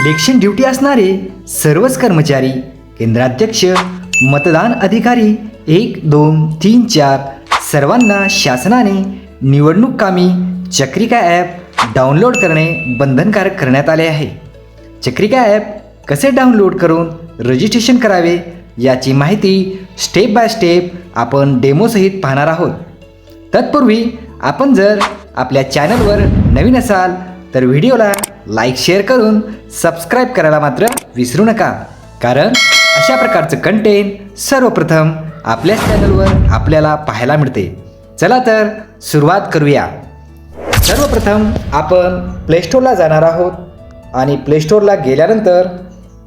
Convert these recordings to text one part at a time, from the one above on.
Election duty असणारे सर्वच कर्मचारी केंद्राध्यक्ष मतदान अधिकारी एक दोन तीन चार सर्वांना शासनाने निवडणूक कामी चक्रिका ॲप डाउनलोड करणे बंधनकारक करण्यात आले आहे. चक्रिका ॲप कसे डाउनलोड करून रजिस्ट्रेशन करावे याची माहिती स्टेप बाय स्टेप आपण डेमोसहित पाहणार आहोत. तत्पूर्वी आपण जर आपल्या चॅनलवर नवीन असाल तर व्हिडिओला लाईक शेअर करून सबस्क्राईब करायला मात्र विसरू नका. कारण अशा प्रकारचं कंटेंट सर्वप्रथम आपल्याच चॅनलवर आपल्याला पाहायला मिळते. चला तर सुरुवात करूया. सर्वप्रथम आपण प्लेस्टोरला जाणार आहोत आणि प्लेस्टोरला गेल्यानंतर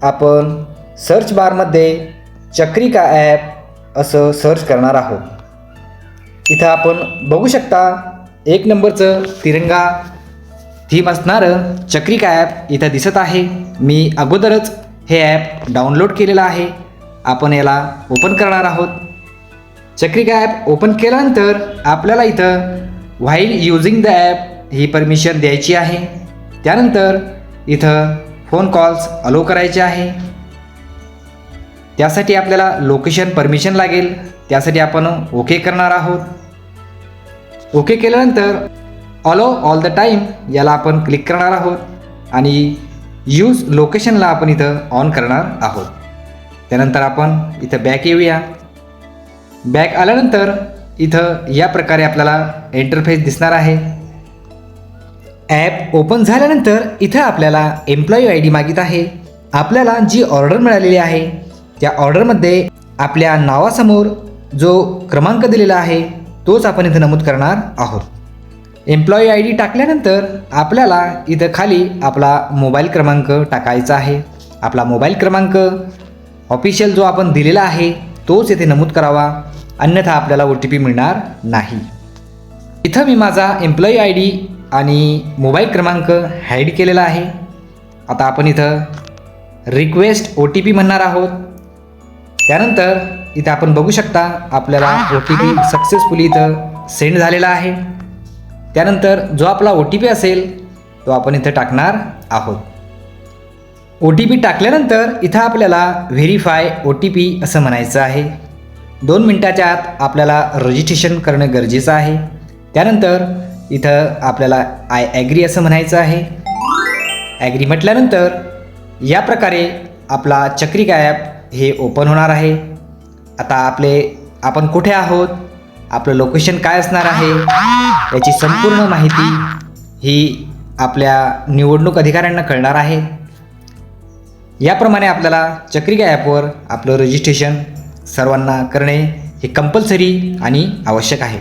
आपण सर्च बारमध्ये चक्रिका ॲप असं सर्च करणार आहोत. इथं आपण बघू शकता एक नंबरचं तिरंगा थीम असणारं चक्रिका ॲप इथं दिसत आहे. मी अगोदरच हे ॲप डाउनलोड केलेलं आहे. आपण याला ओपन करणार आहोत. चक्रिका ॲप ओपन केल्यानंतर आपल्याला इथं व्हाईल युझिंग द ॲप ही परमिशन द्यायची आहे. त्यानंतर इथं फोन कॉल्स अलो करायचे आहे. त्यासाठी आपल्याला लोकेशन परमिशन लागेल. त्यासाठी आपण ओके करणार आहोत. ओके केल्यानंतर ऑलो ऑल द टाईम याला आपण क्लिक करणार आहोत. आणि यूज लोकेशनला आपण इथं ऑन करणार आहोत. त्यानंतर आपण इथं बॅक येऊया. बॅक आल्यानंतर इथं या प्रकारे आपल्याला इंटरफेस दिसणार आहे. ॲप ओपन झाल्यानंतर इथं आपल्याला एम्प्लॉई आय डी मागित आहे. आपल्याला जी ऑर्डर मिळालेली आहे त्या ऑर्डरमध्ये आपल्या नावासमोर जो क्रमांक दिलेला आहे तोच आपण इथं नमूद करणार आहोत. एम्प्लॉई आय डी टाकल्यानंतर आपल्याला इथं खाली आपला मोबाईल क्रमांक टाकायचा आहे. आपला मोबाईल क्रमांक ऑफिशियल जो आपण दिलेला आहे तोच येथे नमूद करावा. अन्यथा आपल्याला ओ टी पी मिळणार नाही. इथं मी माझा एम्प्लॉई आय डी आणि मोबाईल क्रमांक हाईड केलेला आहे. आता आपण इथं रिक्वेस्ट ओ टी पी म्हणणार आहोत. त्यानंतर इथं आपण बघू शकता आपल्याला ओ टी पी सक्सेसफुली इथं सेंड झालेला आहे. त्यानंतर जो आपला ओ टी पी असेल तो आपण इथं टाकणार आहोत. ओ टी पी टाकल्यानंतर इथं आपल्याला व्हेरीफाय ओ टी पी असं म्हणायचं आहे. दोन मिनटाच्या आत आपल्याला रजिस्ट्रेशन करणं गरजेचं आहे. त्यानंतर इथं आपल्याला आय ॲग्री असं म्हणायचं आहे. ॲग्री म्हटल्यानंतर या प्रकारे आपला चक्रिका ॲप हे ओपन होणार आहे. आता आपले आपण कुठे आहोत? आपलं लोकेशन काय असणार आहे याची संपूर्ण माहिती ही आपल्या निवडणूक अधिकाऱ्यांना कळणार आहे. याप्रमाणे आपल्याला चक्रिका ॲपवर आपलं रजिस्ट्रेशन सर्वांना करणे हे कंपल्सरी आणि आवश्यक आहे.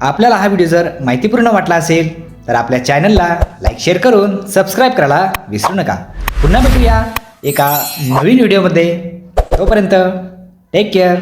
आपल्याला हा व्हिडिओ जर माहितीपूर्ण वाटला असेल तर आपल्या चॅनलला लाईक शेअर करून सबस्क्राईब करायला विसरू नका. पुन्हा भेटूया एका नवीन व्हिडिओमध्ये तोपर्यंत टेक केअर